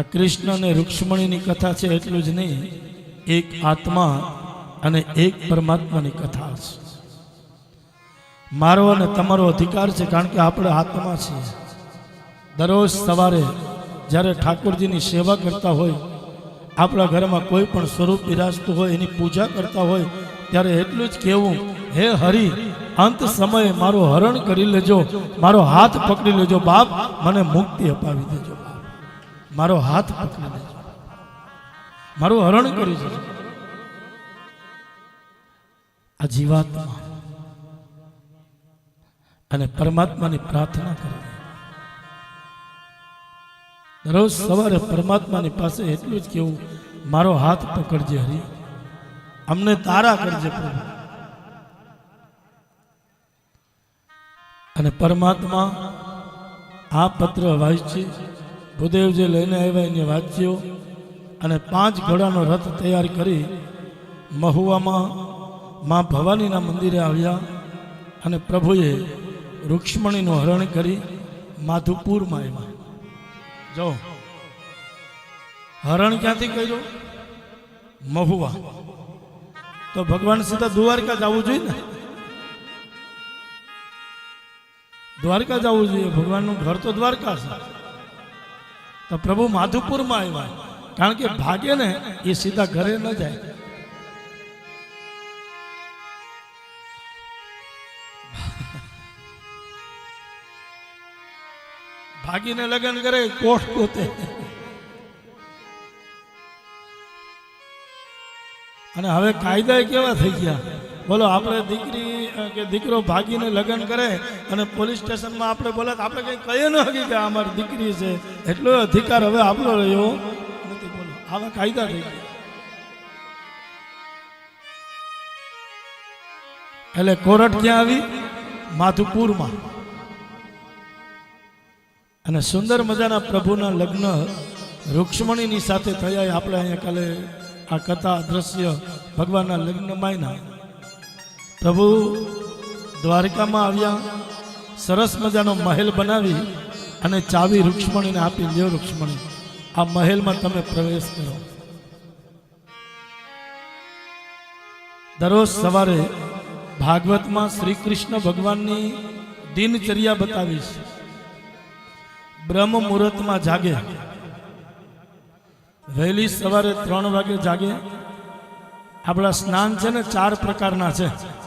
આ કૃષ્ણ અને રૂક્ષ્મણીની કથા છે એટલું જ નહીં, એક આત્મા અને એક પરમાત્માની કથા છે. મારો અને તમારો અધિકાર છે, કારણ કે આપણે આત્મા છીએ. દરરોજ સવારે જ્યારે ઠાકોરજીની સેવા કરતા હોય, આપણા ઘરમાં કોઈ પણ સ્વરૂપ બિરાજતું હોય, એની પૂજા કરતા હોય, ત્યારે એટલું જ કહેવું, હે હરિ, અંત સમયે મારું હરણ કરી લેજો, મારો હાથ પકડી લેજો, બાપ, મને મુક્તિ અપાવી દેજો. મારો હાથ પકડી લેજો મારું હરણ કરી દેજો આ જીવાત્મા અને પરમાત્માની પ્રાર્થના કરી. દરરોજ સવારે પરમાત્માની પાસે એટલું જ કેવું, મારો હાથ પકડજે હરી. અમને તારા કરજે પ્રભુ. અને પરમાત્મા આ પત્ર વાંચી ભૂદેવ જે લઈને આવ્યા એને વાંચ્યો અને પાંચ ઘોડાનો રથ તૈયાર કરી મહુવામાં મા ભવાનીના મંદિરે આવ્યા અને પ્રભુએ રૂક્ષ્મણીનું હરણ કરી માધુપુરમાં આવ્યા. જો, હરણ ક્યાંથી કર્યું? મહુવા. તો ભગવાન સીધા દ્વારકા જવું જોઈએ ને? દ્વારકા જવું જોઈએ. ભગવાનનું ઘર તો દ્વારકા છે. તો પ્રભુ માધુપુરમાં આવ્યા. કારણ કે ભાગે ને એ સીધા ઘરે ન જાય. ભાગીને લગ્ન કરે, કોઠ પોતે. અને હવે કાયદા કેવા થઈ ગયા? બોલો, આપણે દીકરી કે દીકરો ભાગીને લગ્ન કરે અને પોલીસ સ્ટેશનમાં આપણે બોલે આપણે કંઈ કહીએ ન હકી કે અમારી દીકરી છે. એટલો અધિકાર હવે આપણો રહ્યો. નથી બોલો. આવા કાયદા થઈ ગયા. એટલે કોરટ ક્યાં આવી? માધુપુરમાં. અને સુંદર મજાના પ્રભુના લગ્ન રૂક્ષ્મણીની સાથે થયા આપણે અહીંયા કાલે આ કથા દ્રશ્ય ભગવાનના લગ્ન માયના પ્રભુ દ્વારકામાં આવ્યા, સરસ મજાનો મહેલ બનાવી અને ચાવી રૂક્ષ્મણીને આપી, લ્યો રૂક્ષ્મણી, આ મહેલમાં તમે પ્રવેશ કરો. દરરોજ સવારે ભાગવતમાં શ્રી કૃષ્ણ ભગવાનની દિનચર્યા બતાવીશ. બ્રહ્મ મુહૂર્તમાં જાગે. વહેલી સવારે ત્રણ વાગે જાગે. આપણા સ્નાન છે ને ચાર પ્રકારના છે.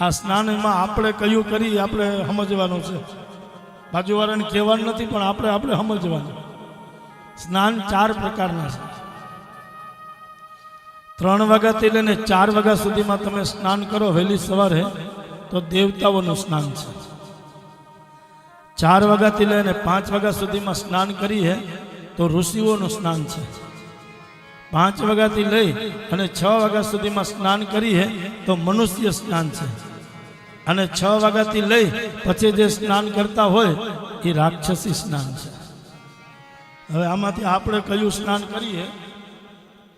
આ સ્નાન એમાં આપણે કયું કરી આપણે સમજવાનું છે. બાજુવાળાને કહેવાનું નથી, પણ આપણે આપણે સમજવાનું. સ્નાન ચાર પ્રકારના છે. ત્રણ વાગ્યાથી લઈને ચાર વાગ્યા સુધીમાં તમે સ્નાન કરો, વહેલી સવારે, તો દેવતાઓનું સ્નાન છે. ચાર વાગ્યાથી લઈને પાંચ વાગ્યા સુધીમાં સ્નાન કરીએ, તો ઋષિઓનું સ્નાન છે. પાંચ વાગ્યાથી લઈ અને છ વાગ્યા સુધીમાં સ્નાન કરીએ તો મનુષ્ય સ્નાન છે. અને છ વાગ્યાથી લઈ પછી જે સ્નાન કરતા હોય એ રાક્ષસી સ્નાન છે. હવે આમાંથી આપણે કયું સ્નાન કરીએ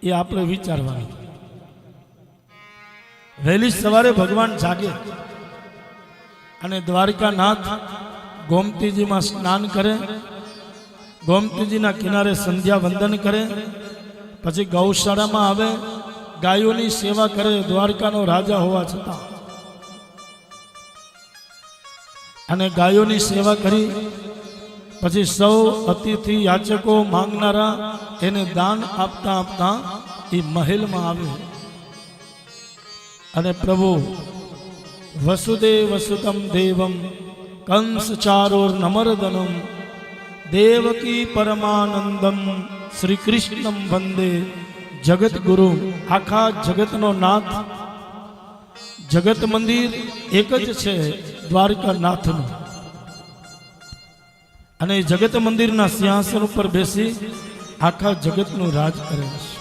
એ આપણે વિચારવાનું. વહેલી સવારે ભગવાન જાગે અને દ્વારકાનાથ ગોમતીજીમાં સ્નાન કરે, ગોમતીજીના કિનારે સંધ્યા વંદન કરે પછી ગૌશાળામાં આવે, ગાયોની સેવા કરે, દ્વારકાનો રાજા હોવા છતાં. અને ગાયોની સેવા કરી, પછી સૌ અતિથિ યાચકો માંગનારા એને દાન આપતા આપતા એ મહેલમાં આવે. અને પ્રભુ, વસુદેવ વસુતમ દેવમ કંસ ચારોર નમરદનમ દેવકી પરમાનંદમ શ્રી કૃષ્ણમ વંદે. જગત ગુરુ આખા જગતનો નાથ. જગત મંદિર એક જ છે દ્વારકા નાથનું અને જગત મંદિરના સિંહાસન ઉપર બેસી આખા જગતનું રાજ કરે છે.